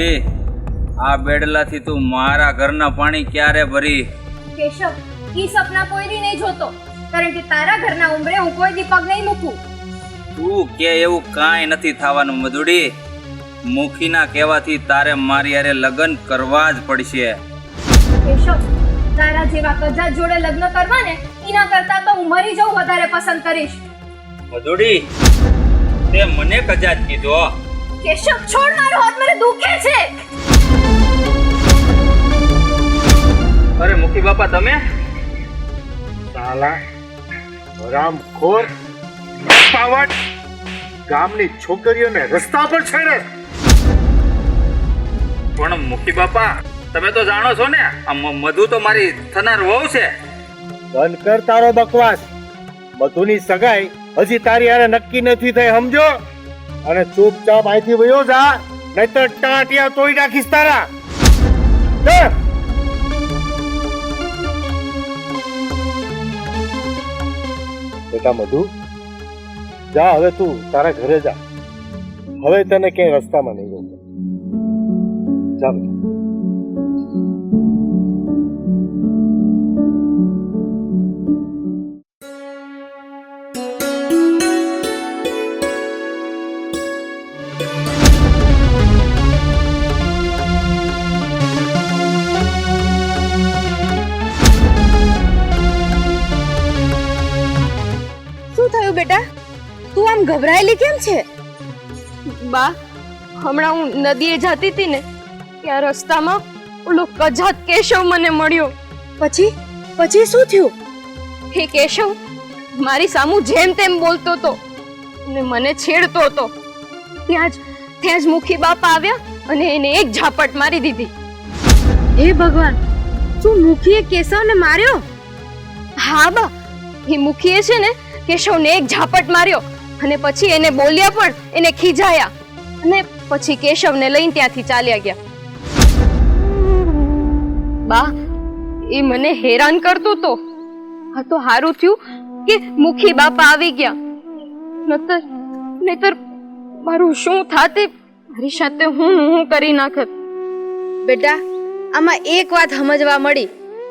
મધુડી આ બેડલાથી તું મારા ઘરના પાણી ક્યારે ભરી? કેશવ ઈ સપના કોઈ દી નહીં જોતો. કારણ કે તારા ઘરના ઉંબરે હું કોઈ દી પગ નહીં મૂકું. તું કે એવું કાંઈ નથી થવાનું મધુડી. મુખીના કહેવાથી તારે મારી હારે લગ્ન કરવા જ પડશે. કેશવ તારા જેવા કજા જોડે લગ્ન કરવા ને એના કરતા તો હું મરી જવું વધારે પસંદ કરીશ. મધુડી તે મને કજાત કીધો. કેશવ છોડ મારો હાથ મને દુખે છે. અરે મુખી બાપા તમે? સાલા રામખોર પાવટ ગામની છોકરીઓને રસ્તા પર છેડે. પણ મુખી બાપા તમે તો જાણો છો ને આ મધુ તો મારી થનાર વહુ છે. બંધ કર તારો બકવાસ. મધુની સગાઈ હજી તારી હારે નક્કી નથી થઈ સમજો? અને ચૂપચાપ અહીંથી વયો જા. નહીતર ટાટિયા તોડી નાખીશ તારા. બેટા મધુ, જા હવે તું તારા ઘરે જા હવે તને ક્યાંય રસ્તામાં નહીં જવું જા બેટા. કેમ છે? બા હમણાં હું નદીએ જતી હતી ને ત્યાં રસ્તામાં ઓલો કજાત કેશવ મને મળ્યો. પછી? પછી શું થયું? હે કેશવ મારી સામું જેમ તેમ બોલતો હતો ને મને છેડતો હતો ત્યાં જ ત્યાં જ મુખી બાપા આવ્યા અને એને એક ઝાપટ મારી દીધી. હે ભગવાન શું મુખીએ કેશવને માર્યો? હા બા એ મુખીએ છે ને કેશવને એક ઝાપટ માર્યો. અને પછી એને બોલ્યા પણ એને ખીજાયા. અને પછી કેશવને લઈને ત્યાંથી ચાલ્યા ગયા. બા, એ મને હેરાન કરતો તો. આ તો હારું થયું કે મુખી બાપા આવી ગયા. નતર નહીતર મારું શું થાતે? મારી સાથે હું હું કરી નાખત. બેટા, આમાં એક વાત સમજવા મળી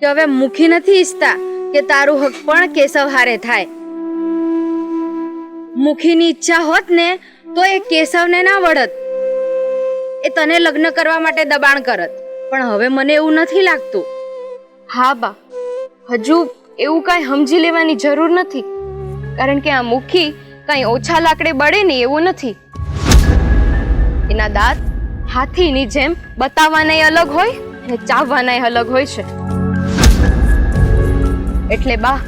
કે હવે મુખી નથી ઈચ્છતા કે તારું હક પણ કેશવ હારે થાય. મુખીની ઈચ્છા હોત ને, તો એ કેશવને ના વળત. એ તને લગ્ન કરવા માટે દબાણ કરત. પણ હવે મને એવું નથી લાગતું. હા બા, હજુ એવું કાંઈ સમજી લેવાની જરૂર નથી. કારણ કે આ મુખી કાંઈ ઓછા લાકડે બળે ને એવું નથી. એના દાંત હાથીની જેમ બતાવવાનાય અલગ હોય ને ચાવવાનાય અલગ હોય છે. એટલે બા,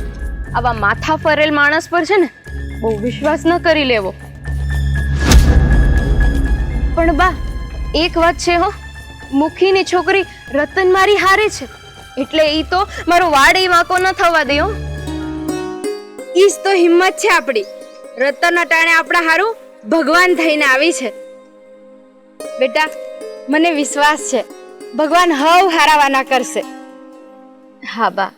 આવા માથા ફરેલ માણસ પર છે ને બહુ વિશ્વાસ ન કરી લેવો. પણ બા, એક વાત છે હો. મુખીની છોકરી રતન મારી હારે છે. એટલે ઈ તો મારો વાડ એ વાંકો ન થવા દે હો. ઈજ તો હિંમત છે આપણી રતન અટાણે આપણા હારું ભગવાન થઈને આવી છે. બેટા, મને વિશ્વાસ છે. ભગવાન હવ હારાવાના કરશે. હા બા.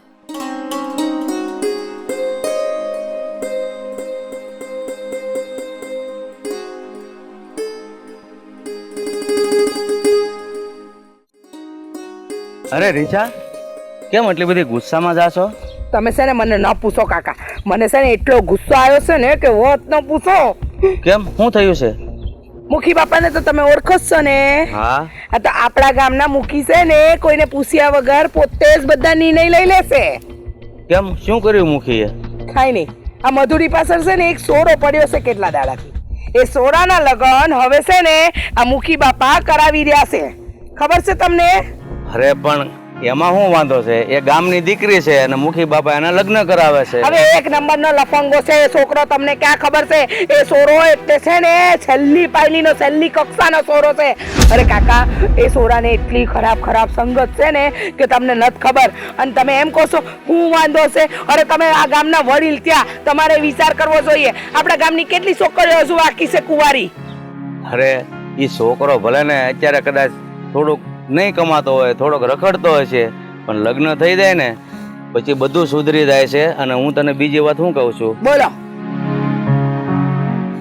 અરે રીચા કેમ એટલી બધી ગુસ્સામાં જાશો તમે છે ને મને ન પૂછો કાકા. મને છે ને એટલો ગુસ્સો આવ્યો છે ને કે વોત ન પૂછો. કેમ? શું થયું છે? મુખી બાપાને તો તમે ઓળખો છો ને. હા. આ તો આપણા ગામના મુખી છે ને કોઈને પૂછ્યા વગર પોતે જ બધા નિર્ણય લઈ લેશે. કેમ? શું કર્યું મુખીએ? કાંઈ નહીં. આ મધુરી પાછળ છે ને એક સોરો પડ્યો છે કેટલા દાડાથી. એ સોરાના લગન હવે છે ને આ મુખી બાપા કરાવી રહ્યા છે. ખબર છે તમને? અરે પણ એમાં શું વાંધો છે? એ ગામની દીકરી છે અને મુખી બાપા એના લગ્ન કરાવે છે. હવે એક નંબરનો લફંગો છે એ છોકરો તમને ક્યાં ખબર છે? એ સોરો એટલે છે ને છેલ્લી પાયલીનો છેલ્લી કક્ષાનો સોરો છે. અરે કાકા એ સોરાને એટલી ખરાબ ખરાબ સંગત છે ને કે તમને નથી ખબર. અને તમે એમ કહો છો હું વાંધો છે? અરે તમે આ ગામના વડીલ ત્યાં તમારે વિચાર કરવો જોઈએ. આપણા ગામની કેટલી છોકરીઓ હજુ બાકી છે કુંવારી? અરે એ છોકરો ભલે ને અત્યારે કદાચ થોડુંક નહીં કમાતો હોય થોડોક રખડતો હોય છે પણ લગ્ન થઈ જાય ને પછી બધું સુધરી જાય છે અને હું તને બીજી વાત શું કહું છું? બોલો.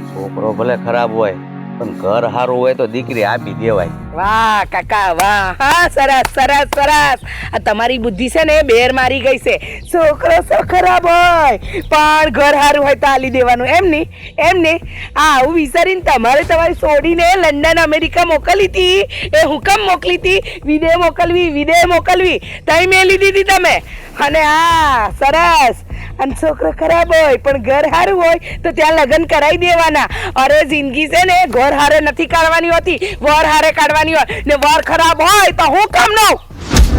છોકરો ભલે ખરાબ હોય પણ ઘર હારું હોય તો દીકરી આપી દેવાય. વાહ, કાકા, વાહ. હા, સરસ સરસ સરસ. આ તમારી બુદ્ધિ છે ને બેર મારી ગઈ છે. છોકરો સો ખરાબ હોય? પણ ઘર સારું હોય તો આલી દેવાનું. એમ નહીં એમ નહીં આ આવું વિચારીને તમારે તમારી છોડીને લંડન, અમેરિકા મોકલી હતી. એ હુકમ મોકલી હતી. વિદે મોકલવી વિદે મોકલવી. તઈ મેલી દીધી તમે. અને હા, સરસ. અને છોકરો ખરાબ હોય પણ ઘર સારું હોય તો ત્યાં લગ્ન કરાવી દેવાના. અરે જિંદગી છે ને ઘર હારે નથી કાઢવાની હોતી વર હારે કાઢવાની હોય. ને વર ખરાબ હોય તો હું કામ નો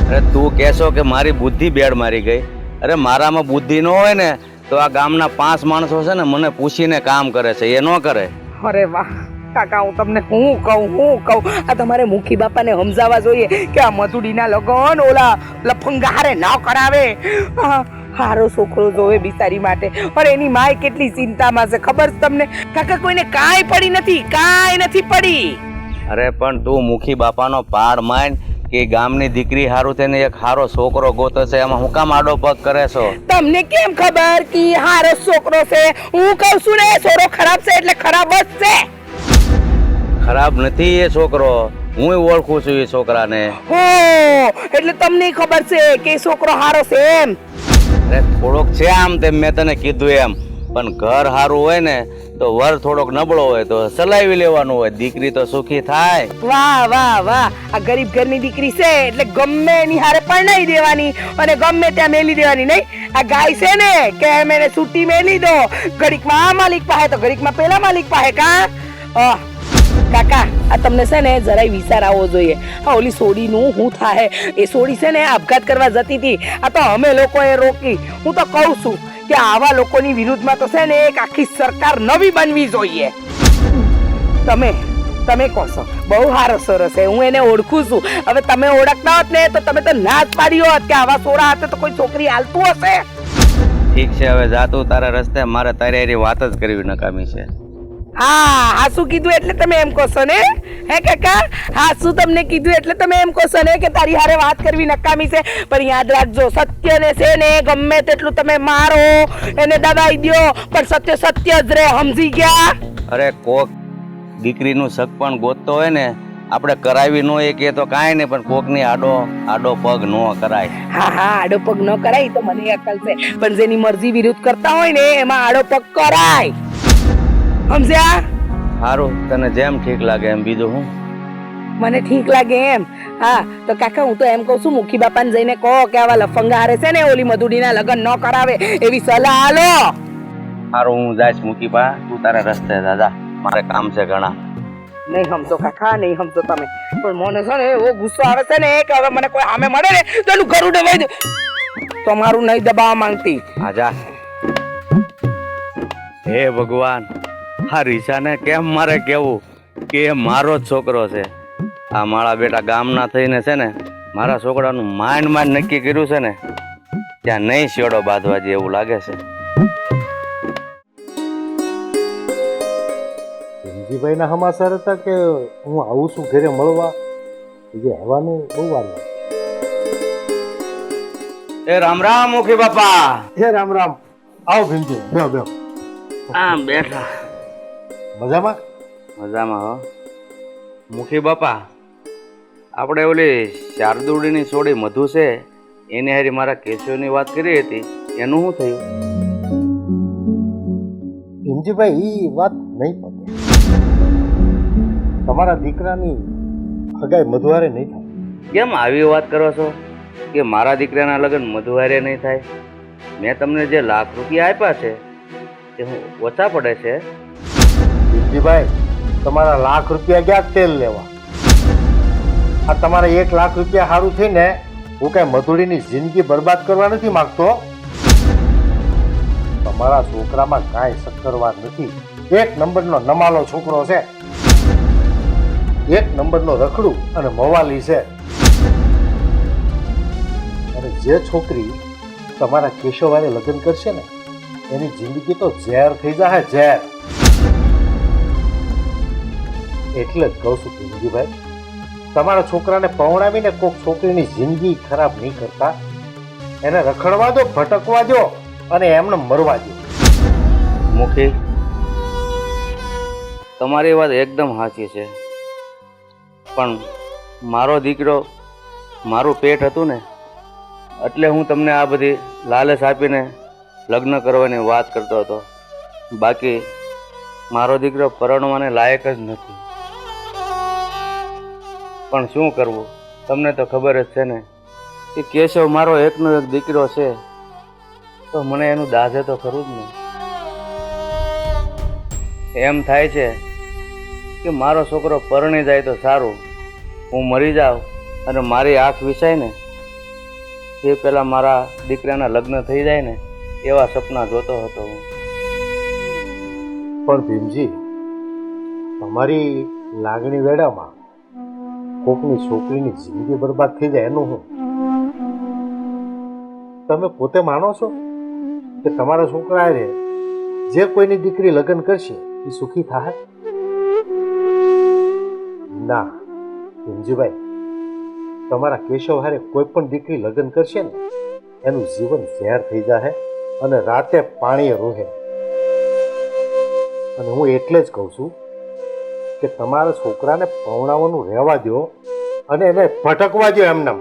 અરે તું કહેશો કે મારી બુદ્ધિ બેડ મારી ગઈ. અરે મારામાં બુદ્ધિ ન હોય ને તો આ ગામના પાંચ માણસો છે ને મને પૂછીને કામ કરે છે એ ન કરે. અરે વાહ કાકા હું તમને હું કહું હું કહું. આ તમારે મુખી બાપાને સમજાવવા જોઈએ કે આ મધુડીના લગન ઓલા લફંગા હારે ન કરાવે. હારો છોકરો જોવે બિચારી માટે. પણ એની માય કેટલી ચિંતામાં છે ખબર છે તમને? કાકા કોઈને કાંઈ પડી નથી કાંઈ નથી પડી. અરે પણ તું મુખી બાપાનો પાર માન કે ગામની દીકરી હારું તેને એક હારો છોકરો ગોતો છે એમાં હું કામ આડો પગ કરે છો? તમને કેમ ખબર કે હારો છોકરો છે? હું કહું છું ને છોરો ખરાબ છે એટલે ખરાબ જ છે. ખરાબ નથી એ છોકરો. હું ઓળખું છું એ છોકરાને. હો એટલે તમને ખબર છે કે છોકરો હારો છે એમ? અરે થોડોક છે આમ તેમ મેં તને કીધું એમ. પણ ઘર સારું હોય ને, તો વર થોડોક નબળો હોય, તો ચલાવી લેવાનું હોય. દીકરી તો સુખી થાય. વાહ વાહ વાહ. આ ગરીબ ઘરની દીકરી છે, એટલે ગમે એની હારે પરણાઈ દેવાની અને ગમે ત્યાં મેલી દેવાની નહીં. આ ગાય છે ને, કે એમ એને છૂટી મેલી દો. ઘડીકમાં આ માલિક પાસે, તો ઘડીકમાં પેલા માલિક પાસે કા? કાકા, આ તમને છે ને જરાય વિચાર આવવો જોઈએ. આ ઓલી સોડીનું હું થાય એ સોડી છે ને આપઘાત કરવા જતી હતી. આ તો અમે લોકોએ રોકી. હું તો કહું છું કે આવા લોકોની વિરુદ્ધમાં તો છે ને એક આખી સરકાર નવી બનવી જોઈએ. તમે તમે કહો છો. બહુ સારો સરસ છે. હું એને ઓળખું છું. હવે તમે ઓળખતા હોત ને તો તમે તો ના જ પાડી હોત કે આવા સોરા હાથે તો કોઈ છોકરી હાલતું હશે? ઠીક છે, હવે જાતું તારા રસ્તે મારે તારી વાત જ કરવી નકામી છે. હા હા શું કીધું એટલે તમે એમ કહો છો ને? હે કાકા? હા તમને કીધું એટલે તમે એમ કહો છો ને કે તારી હારે વાત કરવી નકામી છે? પણ યાદ રાખજો સત્યને છે ને ગમે તેટલું તમે મારો એને દબાઈ દો પણ સત્ય સત્ય જ રે સમજી ગયા? અરે કોક દીકરીનું શક પણ ગોતતો હોય ને આપણે કરાવી ન હોય કે તો કાંઈ નહીં પણ કોકની આડો આડો પગ ન કરાય. હા હા આડો પગ ન કરાય તો મને અકલ છે. પણ જેની મરજી વિરુદ્ધ કરતા હોય ને એમાં આડો પગ કરાય. સમજ્યા? સારું તને જેમ ઠીક લાગે એમ બીજું હું? મને ઠીક લાગે એમ. હા તો કાકા હું તો એમ કહું છું મુખી બાપાને જઈને કહો કે આવા લફંગા હારે છે ને ઓલી મધુડીના લગ્ન ન કરાવે એવી સલાહ આલો. સારું હું જાઈશ મુખી બા તું તારા રસ્તે દાદા મારે કામ છે ઘણા. નહીં સમજો કાકા નહીં સમજો તમે. પણ મને છે ને એવો ગુસ્સો આવે છે ને કે હવે મને કોઈ સામે મળે ને તો એનું ઘરું દબાઈ દે. તમારું નહીં દબાવવા માંગતી. આજા હે ભગવાન. આ રીસાને કેમ મારે કેવું કે એ મારો જ છોકરો છે. આ મારા બેટા ગામના થઈને છે ને મારા છોકરાનું માંડ માંડ નક્કી કર્યું છે ને ત્યાં નહીં શેડો બાંધવા જેવું એવું લાગે છે. ધનજીભાઈના સમાચાર હતા કે હું આવું છું ઘરે મળવા? જે હવાનું બહુ વાર એ રામ રામ મુખી બાપા. એ રામ રામ. આવો ભીમજી આમ બેઠા. મજામાં? મજામાં હો. મુખી બાપા આપણે ઓલી શારદુડીની સોડી મધુ છે એને હારી મારા કેશવની વાત કરી હતી એનું શું થયું? ભીમજીભાઈ એ વાત નહીં પતે. તમારા દીકરાની હગાઈ મધુવારે નહીં થાય. કેમ આવી વાત કરો છો? કે મારા દીકરાના લગ્ન મધુવારે નહીં થાય? મેં તમને જે લાખ રૂપિયા આપ્યા છે તે હું ઓછા પડે છે? ભીમજીભાઈ તમારા લાખ રૂપિયા ક્યાં તેલ લેવા. આ તમારા એક લાખ રૂપિયા સારું થઈને હું કઈ મધુડીની જિંદગી બરબાદ કરવા નથી માંગતો? તમારા છોકરામાં કાંઈ શક્કરવાર નથી. એક નંબરનો નમાલો છોકરો છે. એક નંબરનો રખડું અને મવાલી છે. અને જે છોકરી તમારા કેશવારે લગ્ન કરશે ને, એની જિંદગી તો ઝેર થઈ જાય ઝેર. એટલે જ કહું છું ભીમજીભાઈ તમારા છોકરાને પવણાવીને કોઈક છોકરીની જિંદગી ખરાબ નહીં કરતા. એને રખડવા દો ભટકવા દો અને એમને મરવા દો મુખી, તમારી વાત એકદમ સાચી છે. પણ મારો દીકરો મારું પેટ હતું ને, એટલે હું તમને આ બધી લાલચ આપીને લગ્ન કરવાની વાત કરતો હતો. બાકી મારો દીકરો પરણવાને લાયક જ નથી. પણ શું કરવું? તમને તો ખબર જ છે ને કે કેશવ મારો એકનો એક દીકરો છે. તો મને એનું દાઝે તો ખરું જ ને. એમ થાય છે કે મારો છોકરો પરણી જાય તો સારું. હું મરી જાઉં અને મારી આંખ વિસાય ને, તે પહેલાં મારા દીકરાના લગ્ન થઈ જાય ને, એવા સપના જોતો હતો હું. પણ ભીમજી, તમારી લાગણી વેડામાં કોકની છોકરીની જિંદગી બરબાદ થઈ જાય એનું હું. તમે પોતે માનો છો કે તમારા છોકરા રે જે કોઈની દીકરી લગ્ન કરશે, એ સુખી થાય ના, ભીમજીભાઈ, તમારા કેશવ હારે કોઈ પણ દીકરી લગ્ન કરશે ને, એનું જીવન ઝેર થઈ જાય અને રાતે પાણીએ રોહે. અને હું એટલે જ કહું છું કે તમારા છોકરાને પૌણાવાનું રહેવા દો અને એને ભટકવા દો એમનામ.